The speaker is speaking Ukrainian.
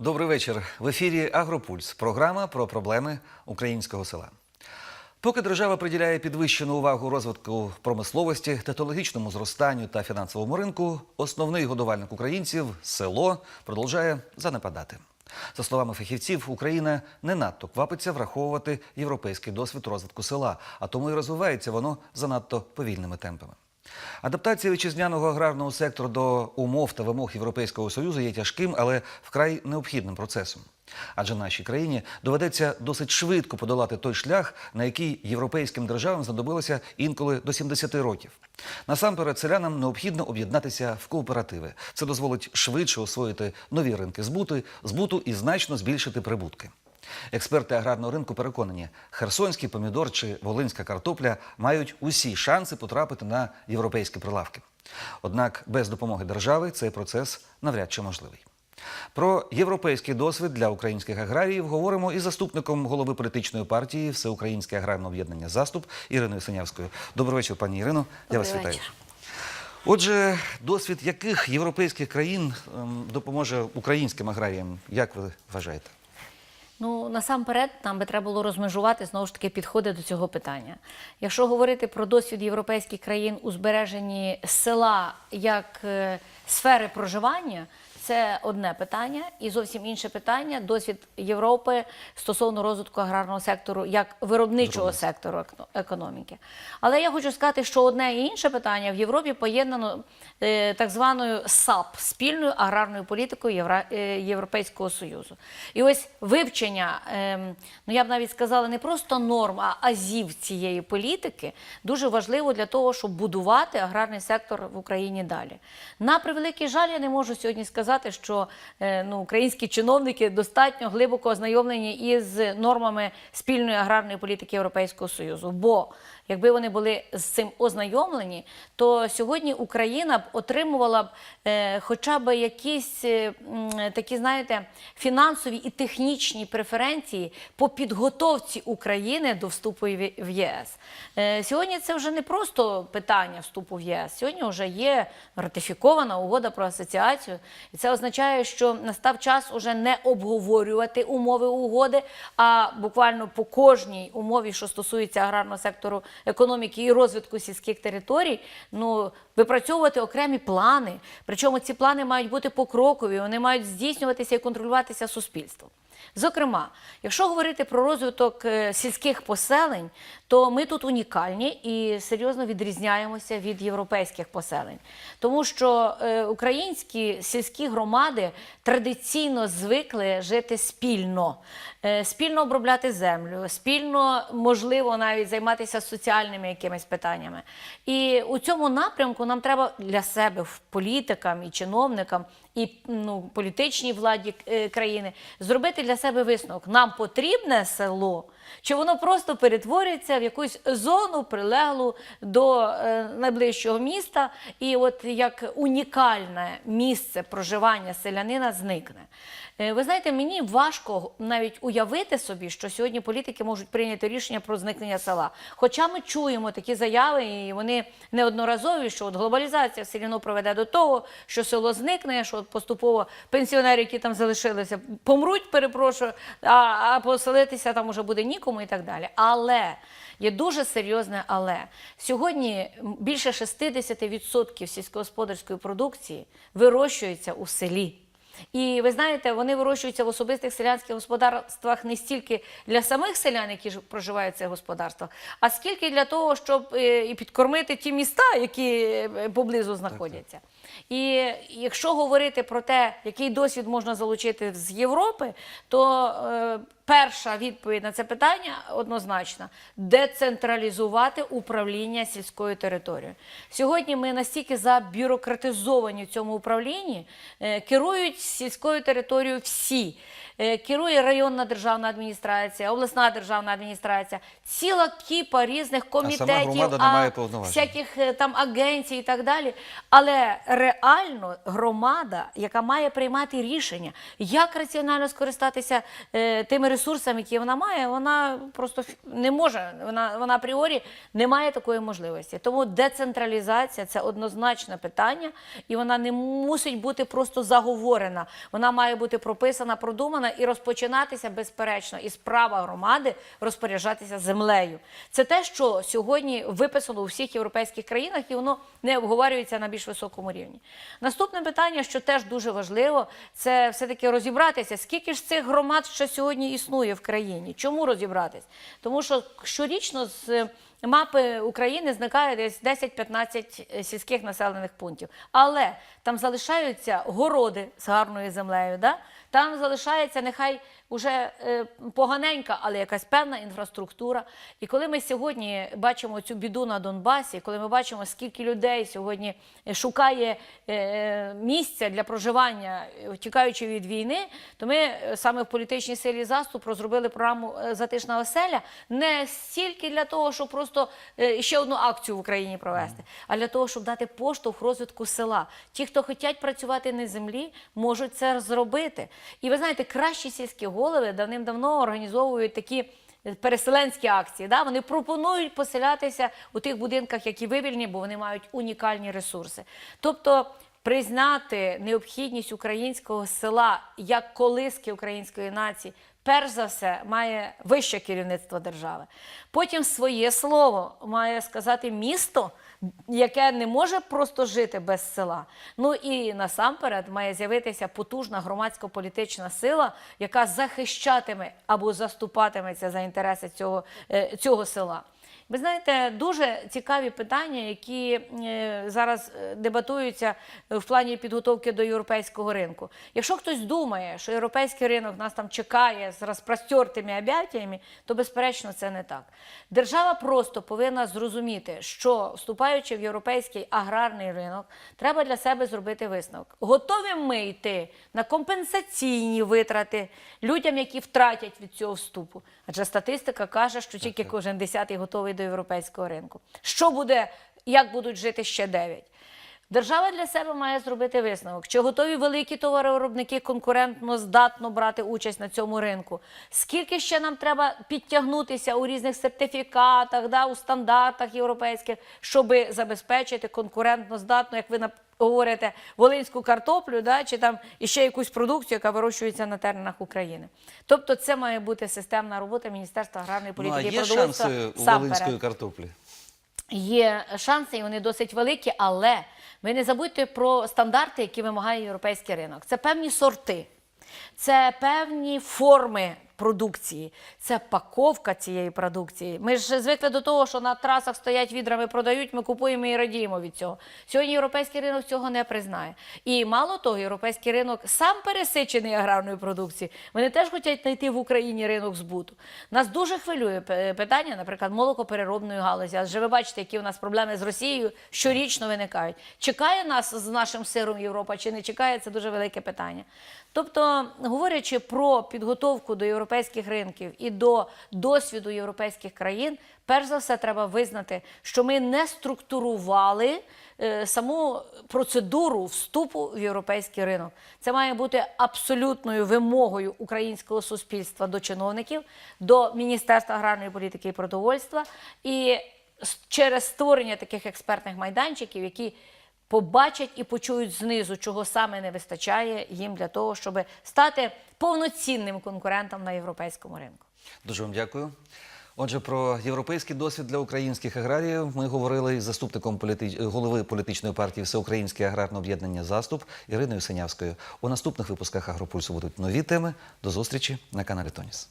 Добрий вечір. В ефірі Агропульс. Програма про проблеми українського села. Поки держава приділяє підвищену увагу розвитку промисловості, технологічному зростанню та фінансовому ринку, основний годувальник українців село продовжує занепадати. За словами фахівців, Україна не надто квапиться враховувати європейський досвід розвитку села, а тому і розвивається воно занадто повільними темпами. Адаптація вітчизняного аграрного сектору до умов та вимог Європейського союзу є тяжким, але вкрай необхідним процесом. Адже нашій країні доведеться досить швидко подолати той шлях, на який європейським державам знадобилося інколи до 70 років. Насамперед, селянам необхідно об'єднатися в кооперативи. Це дозволить швидше освоїти нові ринки збуту, збуту і значно збільшити прибутки. Експерти аграрного ринку переконані, херсонський помідор чи волинська картопля мають усі шанси потрапити на європейські прилавки. Однак без допомоги держави цей процес навряд чи можливий. Про європейський досвід для українських аграріїв говоримо із заступником голови політичної партії Всеукраїнське аграрне об'єднання Заступ Іриною Синявською. Добрий вечір, пані Ірино. Я вас вітаю. вечір. Отже, досвід яких європейських країн ем, допоможе українським аграріям, як ви вважаєте? Ну насамперед нам би треба було розмежувати знову ж таки підходи до цього питання. Якщо говорити про досвід європейських країн у збереженні села як е, сфери проживання, це одне питання, і зовсім інше питання досвід Європи стосовно розвитку аграрного сектору як виробничого сектору економіки. Але я хочу сказати, що одне і інше питання в Європі поєднано е, так званою САП спільною аграрною політикою е, Європейського Союзу. І ось вивчення, ем, ну я б навіть сказала, не просто норм, а азів цієї політики дуже важливо для того, щоб будувати аграрний сектор в Україні далі. На превеликий жаль, я не можу сьогодні сказати, що е, ну, українські чиновники достатньо глибоко ознайомлені із нормами спільної аграрної політики Європейського Союзу. Бо якби вони були з цим ознайомлені, то сьогодні Україна б отримувала б е, хоча б якісь е, такі, знаєте, фінансові і технічні преференції по підготовці України до вступу в ЄС. Е, сьогодні це вже не просто питання вступу в ЄС. Сьогодні вже є ратифікована угода про асоціацію, і це означає, що настав час уже не обговорювати умови угоди, а буквально по кожній умові, що стосується аграрного сектору економіки і розвитку сільських територій, ну випрацьовувати окремі плани. Причому ці плани мають бути покрокові, вони мають здійснюватися і контролюватися суспільством. Зокрема, якщо говорити про розвиток е, сільських поселень, то ми тут унікальні і серйозно відрізняємося від європейських поселень, тому що е, українські сільські громади традиційно звикли жити спільно, е, спільно обробляти землю, спільно можливо навіть займатися соціальними якимись питаннями. І у цьому напрямку нам треба для себе, політикам і чиновникам, і ну, політичній владі країни зробити для себе висновок. Нам потрібне село, чи воно просто перетворюється в якусь зону прилеглу до е, найближчого міста, і от як унікальне місце проживання селянина зникне. Е, Ви знаєте, мені важко навіть уявити собі, що сьогодні політики можуть прийняти рішення про зникнення села. Хоча ми чуємо такі заяви, і вони неодноразові, що от глобалізація все одно приведе до того, що село зникне, що поступово пенсіонери, які там залишилися, помруть, перепрошую, а, а поселитися там уже буде нікому і так далі. Але є дуже серйозне але. Сьогодні більше 60% сільськогосподарської продукції вирощується у селі. І ви знаєте, вони вирощуються в особистих селянських господарствах не стільки для самих селян, які ж проживають в цих господарствах, а скільки для того, щоб е, і підкормити ті міста, які е, поблизу знаходяться. І якщо говорити про те, який досвід можна залучити з Європи, то е, перша відповідь на це питання однозначна: децентралізувати управління сільською територією. Сьогодні ми настільки забюрократизовані в цьому управлінні, е, керують сільською територією всі. Е, Керує районна державна адміністрація, обласна державна адміністрація, ціла кіпа різних комітетів, має повноважень. всяких е, там агенцій і так далі. Але реально громада, яка має приймати рішення, як раціонально скористатися е, тими ресурсами, які вона має, вона просто не може. Вона, вона апріорі не має такої можливості. Тому децентралізація це однозначне питання, і вона не мусить бути просто заговорена. Вона має бути прописана, продумана і розпочинатися безперечно із права громади розпоряджатися землею. Це те, що сьогодні виписано у всіх європейських країнах, і воно не обговорюється на більш високому рівні. Наступне питання, що теж дуже важливо, це все-таки розібратися, скільки ж цих громад ще сьогодні існує в країні. Чому розібратись? Тому що щорічно з мапи України зникає десь 10-15 сільських населених пунктів. Але там залишаються городи з гарною землею, да? Там залишається нехай уже е, поганенька, але якась певна інфраструктура. І коли ми сьогодні бачимо цю біду на Донбасі, коли ми бачимо, скільки людей сьогодні шукає е, місця для проживання, е, тікаючи від війни, то ми е, саме в політичній силі заступ розробили програму е, Затишна оселя не стільки для того, щоб просто е, ще одну акцію в Україні провести, а для того, щоб дати поштовх розвитку села. Ті, хто хочуть працювати на землі, можуть це зробити. І ви знаєте, кращі сільські голови давним-давно організовують такі. Переселенські акції, да? вони пропонують поселятися у тих будинках, які вивільні, бо вони мають унікальні ресурси. Тобто признати необхідність українського села як колиски української нації, перш за все, має вище керівництво держави. Потім своє слово має сказати місто, яке не може просто жити без села. Ну і насамперед має з'явитися потужна громадсько-політична сила, яка захищатиме або заступатиметься за інтереси цього, е, цього села. Ви знаєте, дуже цікаві питання, які е, зараз е, дебатуються в плані підготовки до європейського ринку. Якщо хтось думає, що європейський ринок нас там чекає з розпростертими об'яттями, то безперечно це не так. Держава просто повинна зрозуміти, що вступаючи в європейський аграрний ринок, треба для себе зробити висновок. Готові ми йти на компенсаційні витрати людям, які втратять від цього вступу. Адже статистика каже, що тільки кожен десятий готовий до європейського ринку. Що буде, як будуть жити ще дев'ять? Держава для себе має зробити висновок, чи готові великі товаровиробники конкурентно здатно брати участь на цьому ринку. Скільки ще нам треба підтягнутися у різних сертифікатах, да, у стандартах європейських, щоб забезпечити конкурентно здатну, як ви говорите, волинську картоплю, да, чи там іще якусь продукцію, яка вирощується на теренах України. Тобто це має бути системна робота Міністерства аграрної Ну, а політики і продовольства. шанси у волинської перед. картоплі? Є шанси, і вони досить великі, але ви не забудьте про стандарти, які вимагає європейський ринок. Це певні сорти, це певні форми продукції, це паковка цієї продукції. Ми ж звикли до того, що на трасах стоять відрами, продають, ми купуємо і радіємо від цього. Сьогодні європейський ринок цього не признає. І мало того, європейський ринок сам пересичений аграрною продукцією. Вони теж хочуть знайти в Україні ринок збуту. Нас дуже хвилює питання, наприклад, молокопереробної галузі. Адже ви бачите, які у нас проблеми з Росією щорічно виникають. Чекає нас з нашим сиром Європа чи не чекає, це дуже велике питання. Тобто, говорячи про підготовку до європейських ринків і до досвіду європейських країн, перш за все треба визнати, що ми не структурували е, саму процедуру вступу в європейський ринок. Це має бути абсолютною вимогою українського суспільства до чиновників, до Міністерства аграрної політики і продовольства. І через створення таких експертних майданчиків, які побачать і почують знизу, чого саме не вистачає їм для того, щоб стати повноцінним конкурентом на європейському ринку. Дуже вам дякую. Отже, про європейський досвід для українських аграріїв ми говорили із заступником політи... голови політичної партії Всеукраїнське аграрне об'єднання Заступ Іриною Синявською. У наступних випусках Агропульсу будуть нові теми. До зустрічі на каналі Тоніс.